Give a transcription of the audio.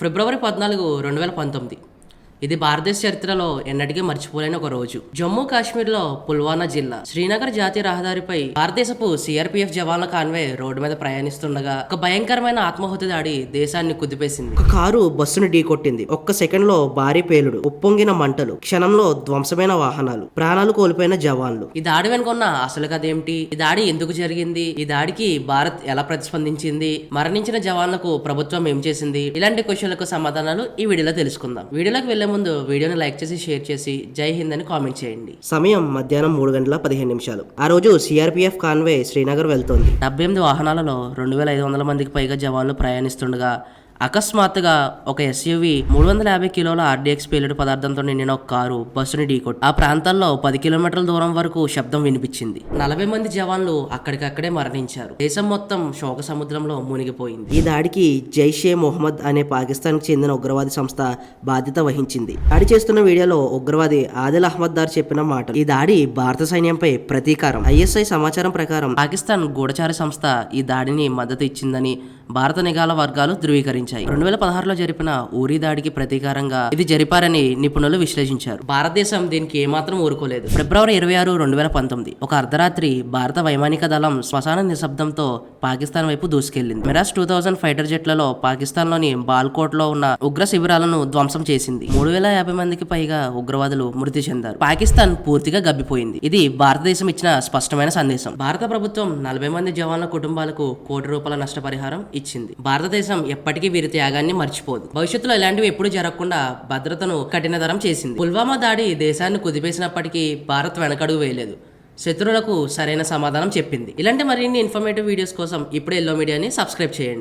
ఫిబ్రవరి పద్నాలుగు రెండు వేల పంతొమ్మిది. ఇది భారతదేశ చరిత్రలో ఎన్నటికీ మర్చిపోలేని ఒక రోజు. జమ్మూ కాశ్మీర్లో పుల్వానా జిల్లా. శ్రీనగర్ జాతీయ రహదారిపై భారతదేశపు సిఆర్పిఎఫ్ జవాన్ల కాన్వే రోడ్డు మీద ప్రయాణిస్తుండగా ఒక భయంకరమైన ఆత్మాహుతి దాడి దేశాన్ని కుదిపేసింది. ఒక కారు బస్సును ఢీకొట్టింది ఒక్క సెకండ్లో భారీ పేలుడు ఉప్పొంగిన మంటలు క్షణంలో ధ్వంసమైన వాహనాలు ప్రాణాలు కోల్పోయిన జవాన్లు. ఈ దాడి వెనుకున్న అసలు కథ ఏమిటి? ఈ దాడి ఎందుకు జరిగింది? ఈ దాడికి భారత్ ఎలా ప్రతిస్పందించింది? మరణించిన జవాన్లకు ప్రభుత్వం ఏం చేసింది? ఇలాంటి క్వశ్చన్లకు సమాధానాలు ఈ వీడియోలో తెలుసుకుందాం. వీడియోలోకి వెళ్ళే ముందు వీడియోని లైక్ చేసి షేర్ చేసి జై హింద్ అని కామెంట్ చేయండి. సమయం మధ్యాహ్నం మూడు గంటల పదిహేను నిమిషాలు. ఆ రోజు సిఆర్పిఎఫ్ కాన్వే శ్రీనగర్ వెళ్తోంది. డెబ్బై ఎనిమిది వాహనాలలో రెండు వేల ఐదు వందల మందికి పైగా జవాన్లు ప్రయాణిస్తుండగా అకస్మాత్తుగా ఒక ఎస్యూవి మూడు వందల యాభై కిలోల ఆర్డీఎక్స్ పేలుడు పదార్థంతో నిండిన ఒక కారు బస్సుని ఢీకొట్టి ఆ ప్రాంతాల్లో పది కిలోమీటర్ల దూరం వరకు శబ్దం వినిపించింది. నలభై మంది జవాన్లు అక్కడికక్కడే మరణించారు. దేశం మొత్తం శోక సముద్రంలో మునిగిపోయింది. ఈ దాడికి జైషే మొహమ్మద్ అనే పాకిస్తాన్కి చెందిన ఉగ్రవాది సంస్థ బాధ్యత వహించింది. దాడి చేస్తున్న వీడియోలో ఉగ్రవాది ఆదిల్ అహ్మద్ దార్ చెప్పిన మాట ఈ దాడి భారత సైన్యంపై ప్రతీకారం. ఐఎస్ఐ సమాచారం ప్రకారం పాకిస్తాన్ గూఢచారి సంస్థ ఈ దాడిని మద్దతు ఇచ్చిందని భారత నిఘాల వర్గాలు ధృవీకరించాయి. రెండు వేల పదహారులో జరిపిన ఊరి దాడికి ప్రతీకారంగా ఇది జరిపారని నిపుణులు విశ్లేషించారు. భారతదేశం దీనికి ఏమాత్రం ఊరుకోలేదు. ఫిబ్రవరి ఇరవై ఆరు రెండు వేల పంతొమ్మిది ఒక అర్ధరాత్రి భారత వైమానిక దళం శ్మశాన నిశ్శబ్దంతో పాకిస్తాన్ వైపు దూసుకెళ్ళింది మిరాజ్ టూ థౌసండ్ ఫైటర్ జెట్లలో పాకిస్తాన్లోని బాల్కోట్లో ఉన్న ఉగ్ర శిబిరాలను ధ్వంసం చేసింది. మూడు వేల యాభై మందికి పైగా ఉగ్రవాదులు మృతి చెందారు. పాకిస్తాన్ పూర్తిగా గబ్బిపోయింది. ఇది భారతదేశం ఇచ్చిన స్పష్టమైన సందేశం. భారత ప్రభుత్వం నలభై మంది జవాన్ల కుటుంబాలకు కోటి రూపాయల నష్టపరిహారం ఇచ్చింది. భారతదేశం ఎప్పటికీ వీరి త్యాగాన్ని మర్చిపోదు. భవిష్యత్తులో ఇలాంటివి ఎప్పుడు జరగకుండా భద్రతను కఠినతరం చేసింది. పుల్వామా దాడి దేశాన్ని కుదిపేసినప్పటికీ భారత్ వెనకడుగు వేయలేదు. శత్రువులకు సరైన సమాధానం చెప్పింది. ఇలాంటి మరిన్ని ఇన్ఫర్మేటివ్ వీడియోస్ కోసం ఇప్పుడే ఎల్లో మీడియాని సబ్స్క్రైబ్ చేయండి.